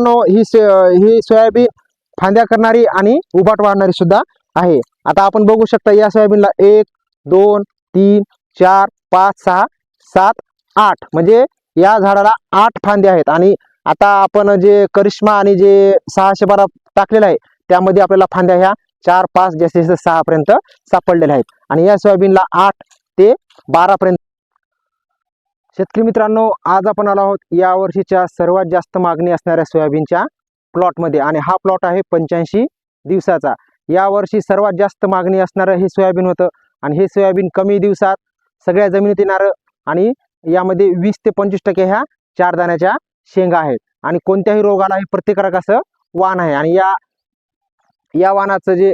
मित्रांनो, ही ही सोयाबीन फांद्या करणारी आणि उभाट वाढणारी सुद्धा आहे. आता आपण बघू शकता या सोयाबीनला एक दोन तीन चार पाच सहा सात आठ. म्हणजे या झाडाला आठ फांदे आहेत. आणि आता आपण जे करिश्मा आणि जे सहाशे बारा टाकलेलं आहे त्यामध्ये आपल्याला फांद्या ह्या चार पाच जास्तीत जास्त सहा पर्यंत सापडलेल्या आहेत. आणि या सोयाबीनला आठ ते बारा पर्यंत शेतकरी मित्रांनो आज आपण आलो आहोत या वर्षीच्या सर्वात जास्त मागणी असणाऱ्या सोयाबीनच्या प्लॉटमध्ये आणि हा प्लॉट आहे पंच्याऐंशी दिवसाचा. यावर्षी सर्वात जास्त मागणी असणारं हे सोयाबीन होतं आणि हे सोयाबीन कमी दिवसात सगळ्या जमिनीत येणारं आणि यामध्ये वीस ते पंचवीस टक्के ह्या चार दाण्याच्या शेंगा आहेत. आणि कोणत्याही रोगाला हे प्रत्येक असं वाण आहे. आणि या या वाणाचं जे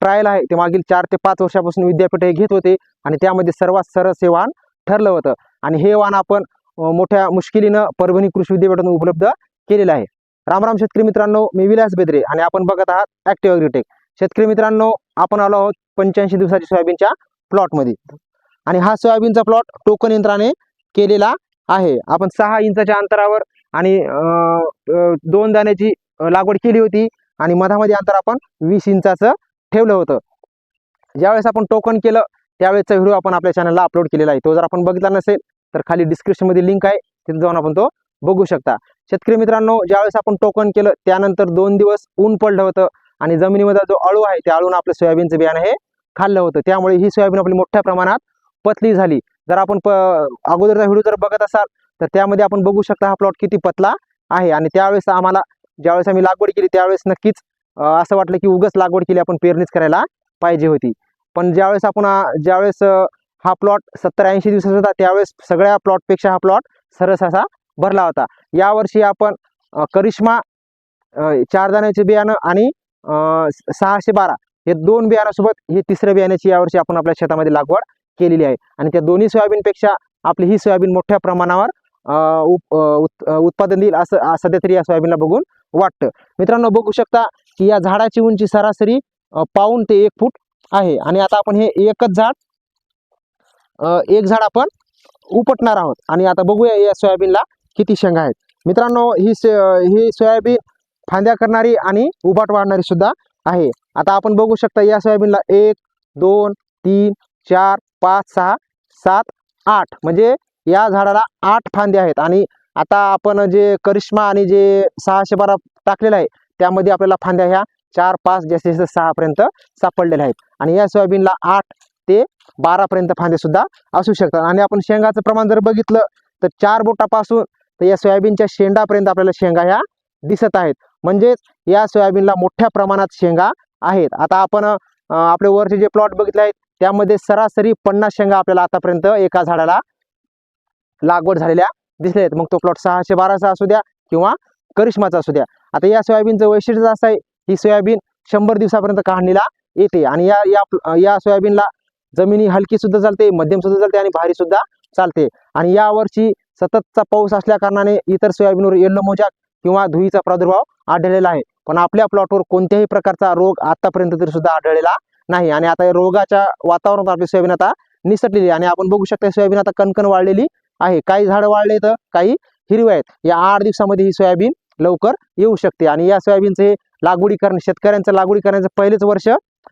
ट्रायल आहे ते मागील चार ते पाच वर्षापासून विद्यापीठ हे घेत होते आणि त्यामध्ये सर्वात सरस हे वाण ठरलं होतं. आणि हे वाण आपण मोठ्या मुश्किलीनं परभणी कृषी विद्यापीठातून उपलब्ध केलेलं आहे. रामराम शेतकरी मित्रांनो मी विलास बेदरे आणि आपण बघत आहात ॲक्टिव्ह अग्रिटेक शेतकरी मित्रांनो आपण आलो आहोत पंच्याऐंशी दिवसाच्या सोयाबीनच्या प्लॉटमध्ये. आणि हा सोयाबीनचा प्लॉट टोकन यंत्राने केलेला आहे. आपण सहा इंचाच्या अंतरावर आणि दोन दाण्याची लागवड केली होती आणि मधामध्ये अंतर आपण वीस इंचाचं ठेवलं होतं. ज्यावेळेस आपण टोकन केलं त्यावेळेचा व्हिडिओ आपण आपल्या चॅनलला अपलोड केलेला आहे. तो जर आपण बघितला नसेल तर खाली डिस्क्रिप्शनमध्ये लिंक आहे तिथे जाऊन आपण तो बघू शकता. शेतकरी मित्रांनो ज्यावेळेस आपण टोकन केलं त्यानंतर दोन दिवस ऊन पडलं होतं आणि जमिनीमध्ये जो अळू आहे त्या अळून आपलं सोयाबीनचं बियाणं हे खाल्लं होतं. त्यामुळे ही सोयाबीन आपली मोठ्या प्रमाणात पतली झाली. जर आपण प अगोदरचा व्हिडिओ जर बघत असाल तर त्यामध्ये आपण बघू शकता हा प्लॉट किती पतला आहे. आणि त्यावेळेस आम्हाला ज्यावेळेस आम्ही लागवड केली त्यावेळेस नक्कीच असं वाटलं की उगच लागवड केली आपण पेरणीच करायला पाहिजे होती. पण ज्यावेळेस आपण ज्यावेळेस हा प्लॉट सत्तर ऐंशी दिवसाचा होता. त्यावेळेस सगळ्या प्लॉटपेक्षा हा प्लॉट सरस असा भरला होता. यावर्षी आपण करिश्मा चार दाण्याचे बियाणं आणि सहाशे बारा हे दोन बियाणासोबत हे तिसऱ्या बियाण्याची यावर्षी आपण आपल्या शेतामध्ये लागवड केलेली आहे. आणि त्या दोन्ही सोयाबीनपेक्षा आपली ही सोयाबीन मोठ्या प्रमाणावर उप- उत- उत्पादन देईल असं सध्या तरी या सोयाबीनला बघून वाटतं. मित्रांनो बघू शकता की या झाडाची उंची सरासरी पाऊन पाऊण ते एक फूट आहे. आणि आता आपण हे एकच झाड एक झाड आपण उपटणार आहोत. आणि आता बघूया या सोयाबीनला किती शेंगा आहेत. मित्रांनो ही सो- ही सोयाबीन फांद्या करणारी आणि उबाट वाढणारी सुद्धा आहे. आता आपण बघू शकता या सोयाबीनला एक दोन तीन चार पाच सहा सात आठ. म्हणजे या झाडाला आठ फांदे आहेत. आणि आता आपण जे करिश्मा आणि जे सहाशे बारा टाकलेलं आहे त्यामध्ये आपल्याला फांद्या ह्या चार पाच जास्तीत जास्त सहापर्यंत सापडलेल्या आहेत. आणि या सोयाबीनला आठ ते बारापर्यंत फांदे सुद्धा असू शकतात. आणि आपण शेंगाचं प्रमाण जर बघितलं तर चार बोटापासून तर या सोयाबीनच्या शेंडापर्यंत आपल्याला शेंगा ह्या दिसत आहेत. म्हणजेच या सोयाबीनला मोठ्या प्रमाणात शेंगा आहेत. आता आपण आपले वरचे जे प्लॉट बघितले आहेत त्यामध्ये सरासरी पन्नास शेंगा आपल्याला आतापर्यंत एका झाडाला लागवड झालेल्या दिसल्या आहेत. मग तो प्लॉट सहाशे बाराचा असू द्या किंवा करिश्माचा असू द्या. आता या सोयाबीनचं वैशिष्ट्य असं आहे ही सोयाबीन शंभर दिवसापर्यंत काढणीला येते. आणि या या या सोयाबीनला जमिनी हलकी सुद्धा चालते मध्यम सुद्धा चालते आणि भारी सुद्धा चालते. आणि यावर्षी सततचा पाऊस असल्या कारणाने इतर सोयाबीनवर येल्लो मोजाक किंवा धुईचा प्रादुर्भाव आढळलेला आहे. पण आपल्या प्लॉटवर कोणत्याही प्रकारचा रोग आतापर्यंत तरी सुद्धा आढळलेला नाही. आणि आता या रोगाच्या वातावरणात आपली सोयाबीन आता निसटलेली आहे. आणि आपण बघू शकता सोयाबीन आता कणकण वाढलेली आहे. काही झाडं वाढले तर काही हिरवे आहेत. या आठ दिवसामध्ये ही सोयाबीन लवकर येऊ शकते. आणि या सोयाबीनचे लागवडी करणे शेतकऱ्यांचं लागवडी करण्याचं पहिलेच वर्ष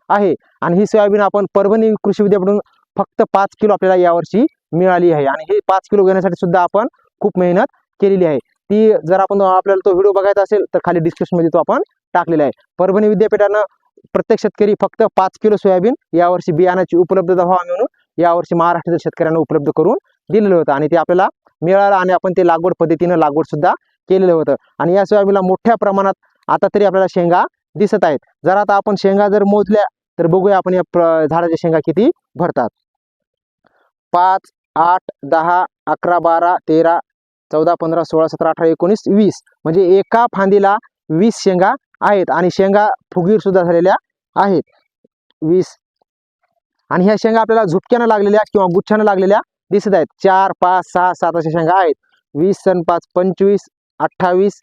आहे. आणि ही सोयाबीन आपण परभणी कृषी विद्यापीठातून फक्त पाच किलो आपल्याला यावर्षी मिळाली आहे. आणि हे पाच किलो घेण्यासाठी सुद्धा आपण खूप मेहनत केलेली आहे. ती जर आपण आपल्याला तो व्हिडिओ बघायचा असेल तर खाली डिस्क्रिप्शनमध्ये तो आपण टाकलेला आहे. परभणी विद्यापीठानं प्रत्येक शेतकरी फक्त पाच किलो सोयाबीन यावर्षी बियाण्याची उपलब्धता व्हावी म्हणून यावर्षी महाराष्ट्रातील शेतकऱ्यांना उपलब्ध करून दिलेलं होतं. आणि ते आपल्याला मिळालं आणि आपण ते लागवड पद्धतीनं लागवड सुद्धा केलेलं होतं. आणि या सोयाबीनला मोठ्या प्रमाणात आता तरी आपल्याला शेंगा दिसत आहेत. जर आता आपण शेंगा जर मोजल्या तर बघूया आपण या झाडाच्या शेंगा किती भरतात. पाच आठ दहा अकरा बारा तेरा चौदा पंधरा सोळा सतरा अठरा एकोणीस वीस. म्हणजे एका फांदीला वीस शेंगा आहेत आणि शेंगा फुगीर सुद्धा झालेल्या आहेत. वीस. आणि ह्या शेंगा आपल्याला झुपक्यानं लागलेल्या किंवा गुच्छानं लागलेल्या दिसत आहेत. चार पाच सहा सात अशा शेंगा आहेत. वीस सण पाच पंचवीस अठ्ठावीस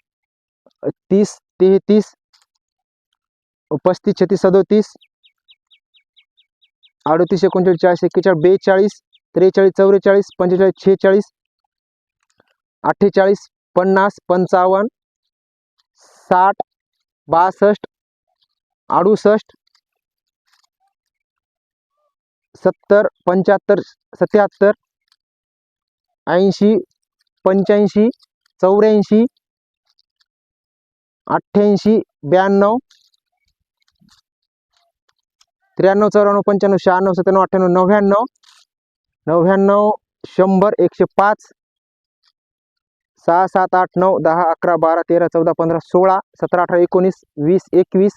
तीस तेहतीस पस्तीस छत्तीस सदोतीस अडतीस एकोणचाळीस चाळीस एक्केचाळीस बेचाळीस त्रेचाळीस चौवेचाळीस पंचेचाळीस छेचाळीस अठ्ठेचाळीस पन्नास पंचावन्न साठ बासष्ट अडुसष्ट सत्तर पंच्याहत्तर सत्याहत्तर ऐंशी पंच्याऐंशी चौऱ्याऐंशी अठ्ठ्याऐंशी ब्याण्णव त्र्याण्णव चौऱ्याण्णव पंच्याण्णव शहाण्णव सत्त्याण्णव अठ्ठ्याण्णव नव्याण्णव. नव्याण्णव शंभर एकशे पाच. सहा सात आठ नऊ दहा अकरा बारा तेरा चौदा पंधरा सोळा सतरा अठरा एकोणीस वीस एकवीस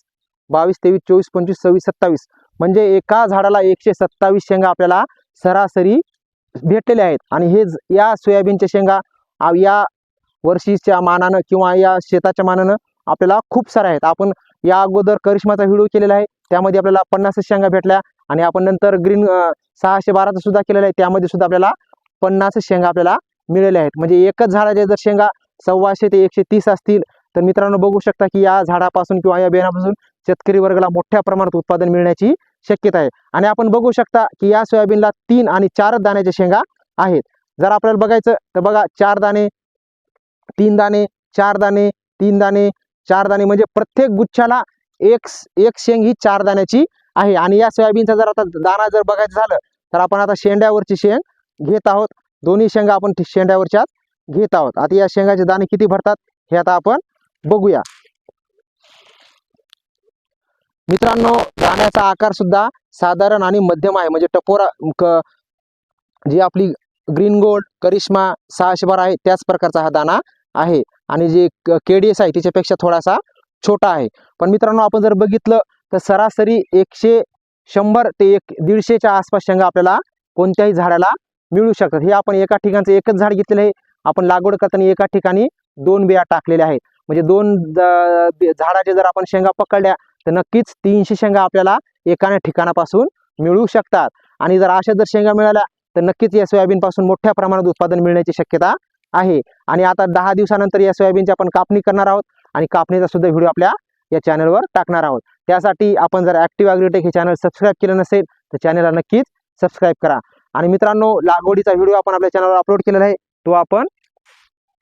बावीस तेवीस चोवीस पंचवीस सव्वीस सत्तावीस. म्हणजे एका झाडाला एकशे सत्तावीस शेंगा आपल्याला सरासरी भेटलेल्या आहेत. आणि हे या सोयाबीनच्या शेंगा या वर्षीच्या मानानं किंवा या शेताच्या मानानं आपल्याला खूप साऱ्या आहेत. आपण या अगोदर करिश्माचा व्हिडिओ केलेला आहे. त्यामध्ये आपल्याला पन्नास शेंगा भेटल्या आणि आपण नंतर ग्रीन सहाशे बाराचा सुद्धा केलेला आहे. त्यामध्ये सुद्धा आपल्याला पन्नास शेंगा आपल्याला मिळाल्या आहेत. म्हणजे एकच झाडाच्या जर शेंगा सव्वाशे ते एकशे तीस असतील तर मित्रांनो बघू शकता की या झाडापासून किंवा या बियाणापासून शेतकरी वर्गाला मोठ्या प्रमाणात उत्पादन मिळण्याची शक्यता आहे. आणि आपण बघू शकता की या सोयाबीनला तीन आणि चार दाण्याच्या शेंगा आहेत. जर आपल्याला बघायचं तर बघा चार दाणे तीन दाणे चार दाणे तीन दाणे चार दाणे म्हणजे प्रत्येक गुच्छाला एक एक शेंग ही चार दाण्याची आहे. आणि या सोयाबीनचा जर आता दाणा जर बघायचं झालं तर आपण आता शेंड्यावरची शेंग घेत आहोत. दोन्ही शेंगा आपण शेंड्यावरच्या घेत आहोत. आता या शेंगाचे दाणे किती भरतात हे आता आपण बघूया. मित्रांनो दाण्याचा आकार सुद्धा साधारण आणि मध्यम आहे. म्हणजे टपोरा क- जी आपली ग्रीन गोल्ड करिश्मा सहाशे बारा आहे त्याच प्रकारचा हा दाणा आहे. आणि जे केडीएस आहे त्याच्यापेक्षा थोडासा छोटा आहे. पण मित्रांनो आपण जर बघितलं तर सरासरी एकशे शंभर ते एक दीडशेच्या आसपास शेंगा आपल्याला कोणत्याही झाडाला मिळू शकतात. हे आपण एका ठिकाणचं एकच झाड घेतलेलं आहे. आपण लागवड करताना एका ठिकाणी दोन बिया टाकलेल्या आहेत. म्हणजे दोन झाडाचे जर आपण शेंगा पकडल्या तर नक्कीच तीनशे शेंगा आपल्याला एका ठिकाणापासून मिळू शकतात. आणि जर अशा जर शेंगा मिळाल्या तर नक्कीच या सोयाबीनपासून मोठ्या प्रमाणात उत्पादन मिळण्याची शक्यता आहे. आणि आता दहा दिवसानंतर या सोयाबीनची आपण कापणी करणार आहोत आणि कापणीचा सुद्धा व्हिडिओ आपल्या या चॅनलवर टाकणार आहोत. त्यासाठी आपण जर ॲक्टिव्ह ॲग्रिटेक हे चॅनल सबस्क्राईब केलं नसेल तर चॅनलला नक्कीच सबस्क्राईब करा. आणि मित्रांनो लागवडीचा व्हिडिओ आपण आपल्या चॅनलवर अपलोड केलेला आहे तो आपण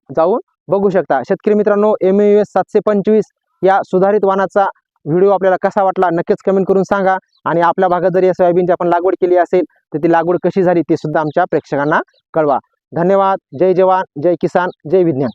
जाऊन बघू शकता. शेतकरी मित्रांनो एम यू एस सातशे पंचवीस या सुधारित वाहनाचा व्हिडिओ आपल्याला कसा वाटला नक्कीच कमेंट करून सांगा. आणि आपल्या भागात जर या सोयाबीनची आपण लागवड केली असेल तर ती लागवड कशी झाली ते सुद्धा आमच्या प्रेक्षकांना कळवा. धन्यवाद. जय जवान जय किसान जय विज्ञान.